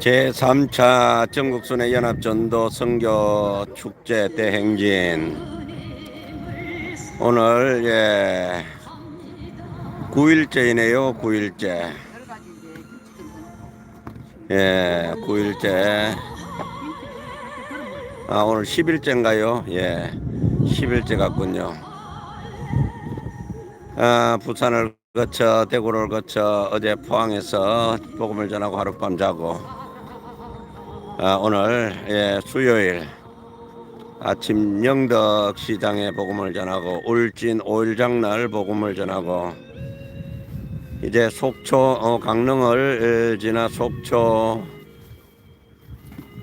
제3차 전국순회 연합전도 선교 축제 대행진. 오늘 예 9일째이네요 9일째. 예 9일째. 아 오늘 10일째인가요? 예 10일째 같군요. 아 부산을 거쳐 대구를 거쳐 어제 포항에서 복음을 전하고 하룻밤 자고 아, 오늘 예, 수요일 아침 영덕 시장에 복음을 전하고 울진 오일장날 복음을 전하고 이제 속초 어, 강릉을 에, 지나 속초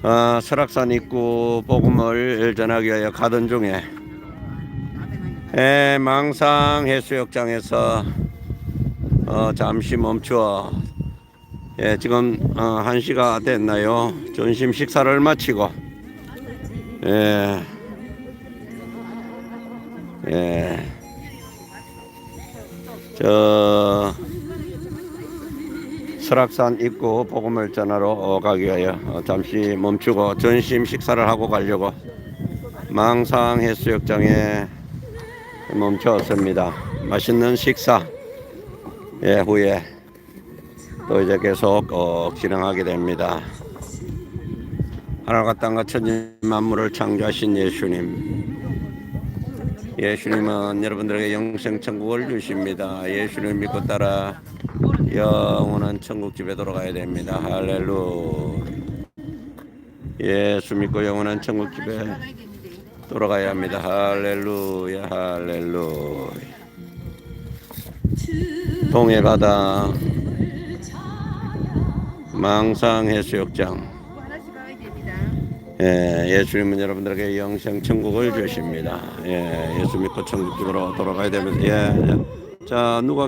어, 설악산 입구 복음을 전하기 위하여 가던 중에 에, 망상 해수욕장에서 어, 잠시 멈추어 예, 지금 어, 1시가 됐나요? 점심 식사를 마치고 예. 예. 저 설악산 입구 복음을 전하러 어, 가기 위하여 어, 잠시 멈추고 점심 식사를 하고 가려고 망상 해수욕장에 멈추었습니다. 맛있는 식사 예, 후에 또 이제 계속 어, 진행하게 됩니다. 하늘과 땅과 천지 만물을 창조하신 예수님. 예수님은 여러분들에게 영생 천국을 주십니다. 예수님 믿고 따라 영원한 천국 집에 돌아가야 됩니다. 할렐루. 예수 믿고 영원한 천국 집에 돌아가야 합니다. 할렐루야, 할렐루야. 동해 바다 망상 해수욕장 예, 예수님은 여러분들에게 영생 천국을 주십니다. 예, 예수 믿고 천국으로 돌아가야 되면서 예, 예. 자 누가